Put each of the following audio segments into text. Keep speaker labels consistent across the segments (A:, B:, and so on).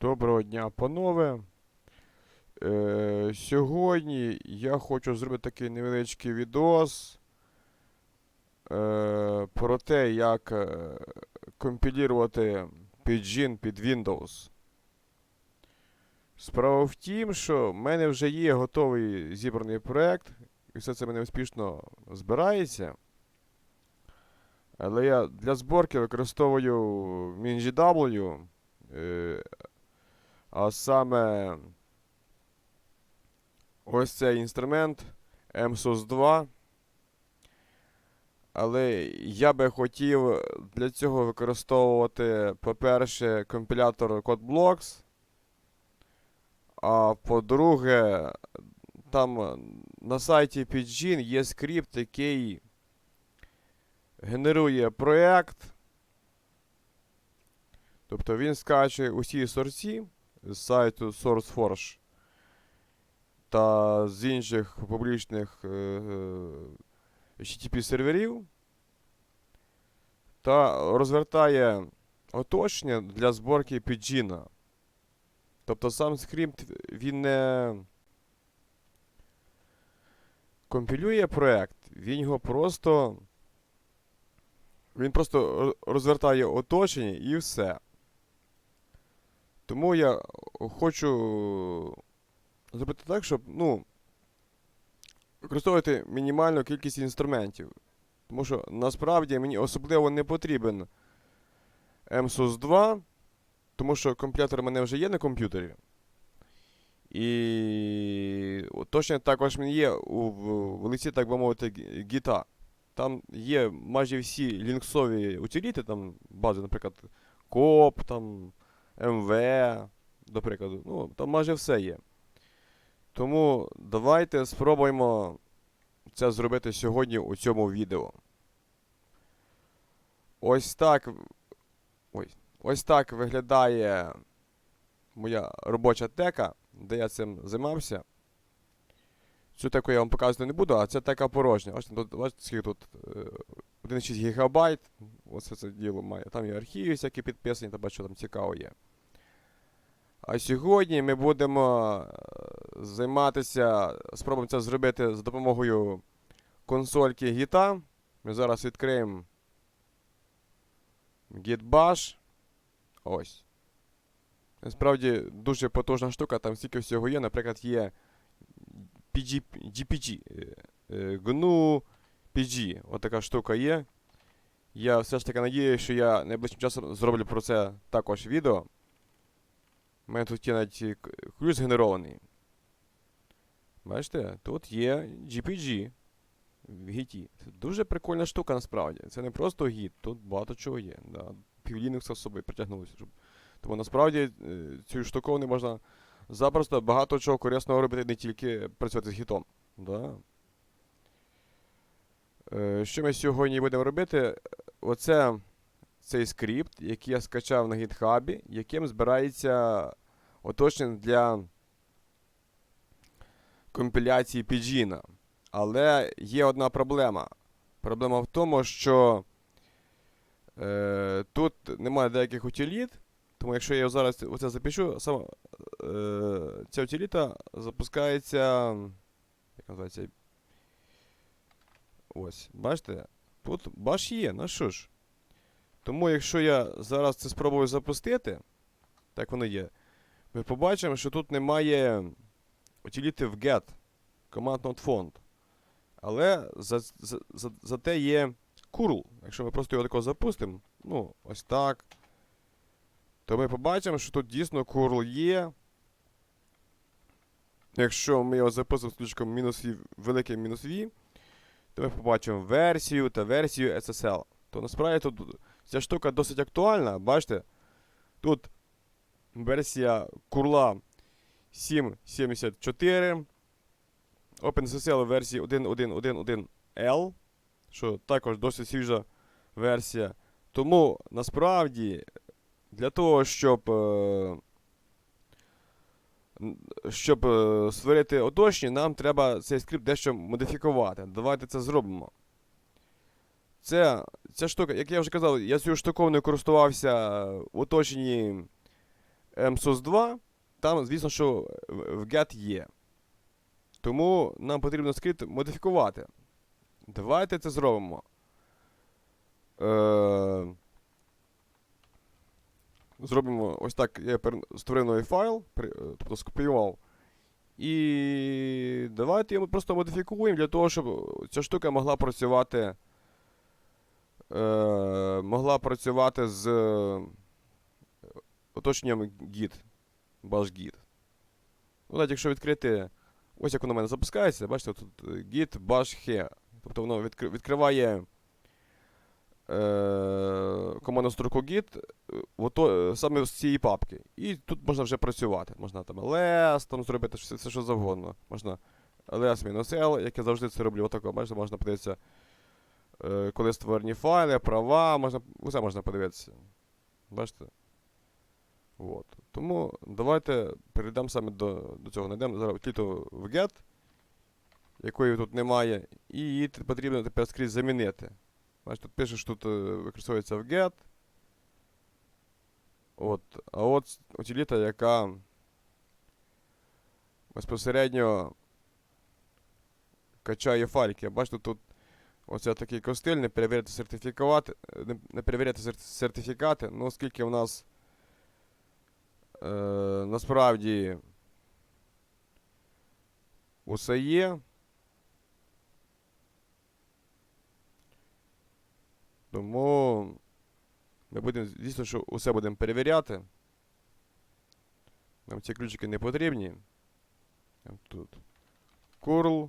A: Доброго дня, панове. Е, сьогодні я хочу зробити такий невеличкий відос е, про те, як е, компілювати під Windows. Справа в тім, що в мене вже є готовий зібраний проект, і все це мене успішно збирається. Але я для зборки використовую MinGW. А саме ось цей інструмент MSOS 2. Але я би хотів для цього використовувати, по-перше, компілятор CodeBlocks. А по-друге, там на сайті Pidgin є скрипт, який генерує проєкт. Тобто він скачує усі сорці з сайту SourceForge та з інших публічних е, е, HTTP серверів та розвертає оточення для зборки Pidgin. Тобто сам скрипт він не компілює проект, він його просто. Він просто розвертає оточення і все. Тому я хочу зробити так, щоб, ну, використовувати мінімальну кількість інструментів. Тому що насправді мені особливо не потрібен MSOS 2, тому що компілятор у мене вже є на комп'ютері. І точно також мені є у в- лиці, так би мовити, гіта. Там є майже всі лінксові утиліти, там бази, наприклад, COP, там, MV, до прикладу. Ну, там майже все є. Тому давайте спробуємо це зробити сьогодні у цьому відео. Ось так. Ой, ось так виглядає моя робоча тека, де я цим займався. Цю теку я вам показувати не буду, а це тека порожня. Бачите, тут, бачите, тут е, 1,6 гігабайт. Оце це діло має. Там є архіви всякі підписані, та бачу, там цікаво є. А сьогодні ми будемо е, займатися, спробуємо це зробити за допомогою консольки гіта. Ми зараз відкриємо Gitbash. Ось. Насправді дуже потужна штука, там стільки всього є. Наприклад, є PG, GPG, е, е, GNU PG. Отака штука є. Я все ж таки надіюся, що я найближчим часом зроблю про це також відео. У мене тут є навіть е, ключ згенерований. Бачите, тут є GPG в гіті. Це дуже прикольна штука насправді. Це не просто гіт, тут багато чого є. Да. Пів Linux з собою притягнулося. Щоб... Тому насправді е, цю штуковину можна запросто багато чого корисного робити, не тільки працювати з гітом. Да. Е, Що ми сьогодні будемо робити? Оце цей скрипт, який я скачав на гітхабі, яким збирається оточення для компіляції Pidgin. Але є одна проблема. Проблема в тому, що е, тут немає деяких утиліт, тому якщо я зараз оце запишу, сам, е, ця утиліта запускається. Як називається? Ось, бачите? Тут баш є, ну що ж. Тому якщо я зараз це спробую запустити, так воно є, ми побачимо, що тут немає утиліти в get, not found. Але за, за, за, зате є curl. Якщо ми просто його тако запустимо, ну, ось так, то ми побачимо, що тут дійсно curl є. Якщо ми його запустимо з ключком мінус V, великим мінус V, то ми побачимо версію та версію SSL. То насправді тут ця штука досить актуальна. Бачите? Тут версія курла 7.74. OpenSSL версії 1.1.1.1L, що також досить свіжа версія. Тому насправді для того, щоб, е, щоб е, створити оточення, нам треба цей скрипт дещо модифікувати. Давайте це зробимо. Це, ця штука, як я вже казав, я цією штуковиною користувався в оточенні MSOS 2, там, звісно, що в в get є. Тому нам потрібно скрипт модифікувати. Давайте це зробимо. Е, зробимо ось так. Я створив новий файл, е, тобто скопіював. І давайте його просто модифікуємо для того, щоб ця штука могла працювати. Е, могла працювати з оточенням Git. Bash Git. Ну, якщо відкрити. Ось як воно в мене запускається, бачите, тут Git Bash He. Тобто воно відкри- відкриває е, командну строку Git е, ото, е, саме з цієї папки. І тут можна вже працювати. Можна там ls там зробити все, все що завгодно. Можна ls-l, як я завжди це роблю. Отако, бачите, можна подивитися, е, коли створені файли, права, можна, усе можна подивитися. Бачите? От. Тому давайте перейдемо саме до, до цього. Найдемо зараз тіту в get, якої тут немає, і її потрібно тепер скрізь замінити. Бачите, тут пише, тут е, використовується в get. От. А от утиліта, яка безпосередньо качає файлики. Бачите, тут оце такий костиль, не перевіряти сертифікати, е, не перевіряти сертифікати, ну оскільки в нас е, насправді усе є. Тому ми будемо, звісно, що усе будемо перевіряти. Нам ці ключики не потрібні. Тут. Curl.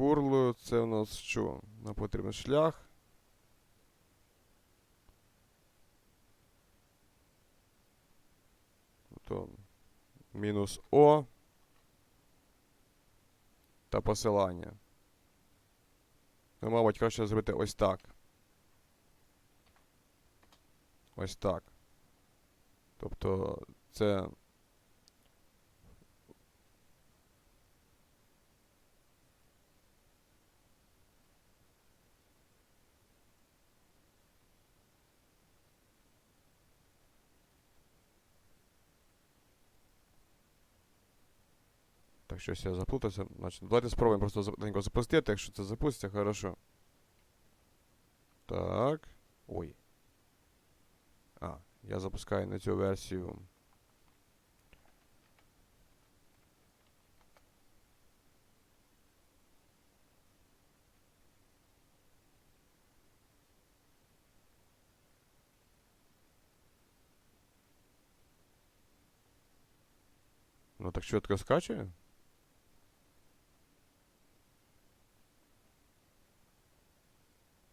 A: Curl це у нас що? Нам потрібен шлях. То мінус О та посилання. Ну, мабуть, краще зробити ось так. Ось так. Тобто це. Так, щось я заплутався. Значить, давайте спробуємо просто зап- запустити, якщо це запуститься, хорошо. Так. Ой. А, я запускаю на цю версію. Ну так швидко скачує?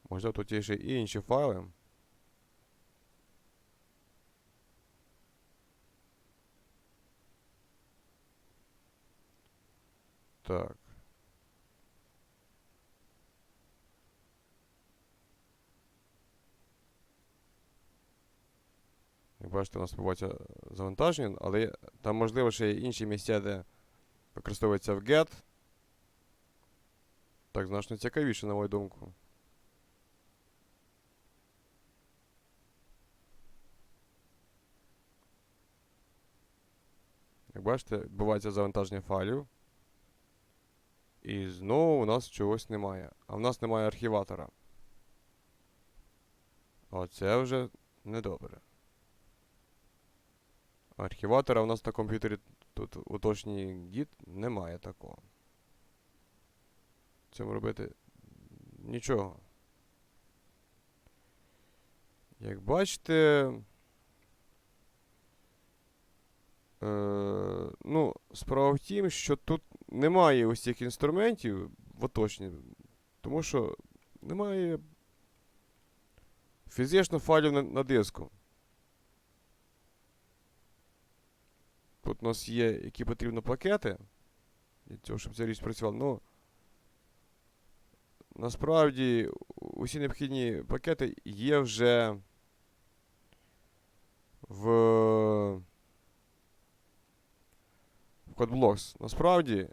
A: Можливо, тут є ще і інші файли. Так. Як бачите, у нас відбувається завантаження, але там можливо ще є інші місця, де використовується в get. Так значно цікавіше, на мою думку. Як бачите, відбувається завантаження файлів. І знову у нас чогось немає. А в нас немає архіватора. Оце вже недобре. Архіватора у нас на комп'ютері тут у Git немає такого. Цьому робити нічого. Як бачите. Е, ну, справа в тім, що тут немає ось цих інструментів в оточенні, тому що немає фізично файлів на, на диску. Тут у нас є, які потрібно пакети для цього, щоб ця річ працювала. Ну, насправді усі необхідні пакети є вже в CodeBlocks. Насправді,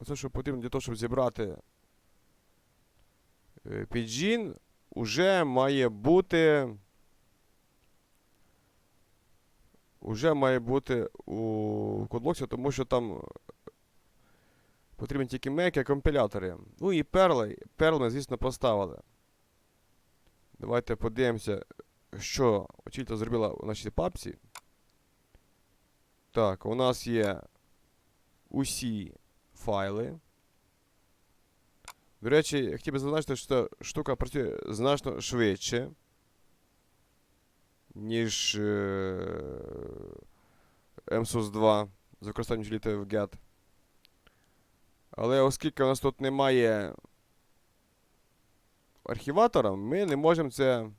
A: оце, що потрібно для того, щоб зібрати е, Pidgin, уже має бути. Уже має бути у кодлоксі, тому що там потрібні тільки меки, компілятори. Ну і перли. Перл ми, звісно, поставили. Давайте подивимося, що очільта зробила у нашій папці. Так, у нас є усі файли. До речі, я хотів би зазначити, що ця штука працює значно швидше, ніж е, MSUS 2 з використанням жиліти в GET. Але оскільки у нас тут немає архіватора, ми не можемо це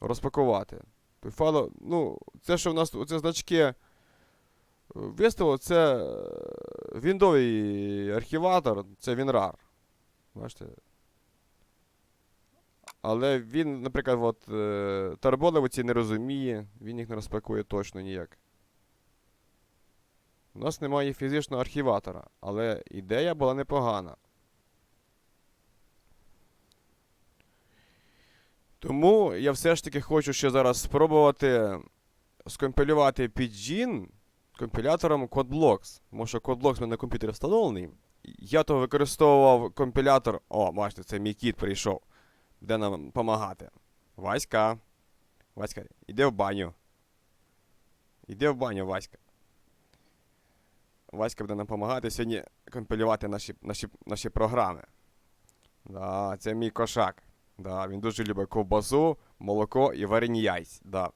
A: розпакувати. Файло, ну, це, що в нас оце значки виставило, це е, віндовий архіватор, це WinRAR. Бачите? Але він, наприклад, от, е, оці не розуміє, він їх не розпакує точно ніяк. У нас немає фізичного архіватора, але ідея була непогана. Тому я все ж таки хочу ще зараз спробувати скомпілювати Pidgin компілятором CodeBlocks. Тому що CodeBlocks в мене на комп'ютері встановлений. Я то використовував компілятор. О, бачите, це мій кіт прийшов. Де нам допомагати? Васька. Васька, іди в баню. Іди в баню, Васька. Васька буде нам допомагати сьогодні компілювати наші, наші, наші програми. Да, це мій кошак. Да, він дуже любить ковбасу, молоко і варені яйця. Да.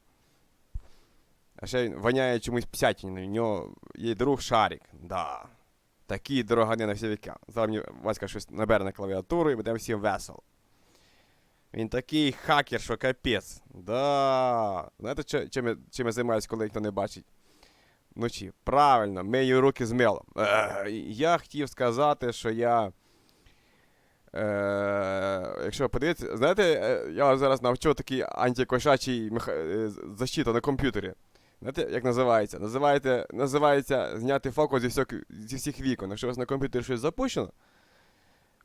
A: А ще він воняє чомусь псятіною. У нього є друг Шарик. Да. Такий дорогани на всі віка. Зараз мені Васька щось набере на клавіатуру і буде всім весело. Він такий хакер, що капець. Да. Знаєте, чи- чим, чим я займаюся, коли ніхто не бачить? Вночі. Правильно, мию руки з милом. Е, я хотів сказати, що я. Е, якщо подивитися, знаєте, е, я зараз навчу такий антикошачий меха... е, защита на комп'ютері. Знаєте, як називається? Називаєте, називається зняти фокус зі всіх, зі всіх вікон. Якщо у вас на комп'ютері щось запущено,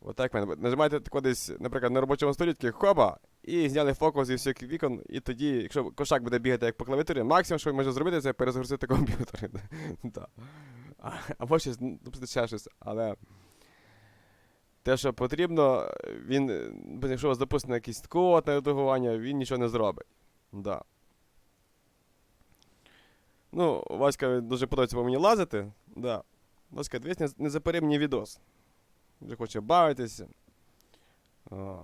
A: отак мене. Нажимаєте тако десь, наприклад, на робочому столі, такий хоба, і зняли фокус зі всіх вікон, і тоді, якщо кошак буде бігати як по клавіатурі, максимум, що може зробити, це перезагрузити комп'ютер. Або щось, ну, тобто ще щось, але. Те, що потрібно, він, якщо у вас запустено якийсь код на редагування, він нічого не зробить. Да. Ну, Васька дуже подобається по мені лазити. Да. Васька, дивись, не, запари мені відос. Вже хоче бавитися. Ой.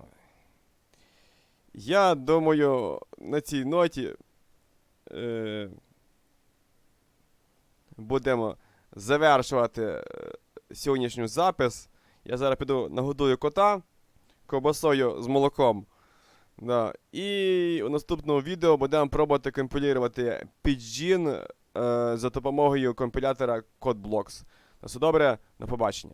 A: Я думаю, на цій ноті е, будемо завершувати е, сьогоднішній запис. Я зараз піду нагодую кота ковбасою з молоком. Да. І у наступному відео будемо пробувати компілювати Pidgin е, за допомогою компілятора CodeBlocks. На все добре, на побачення.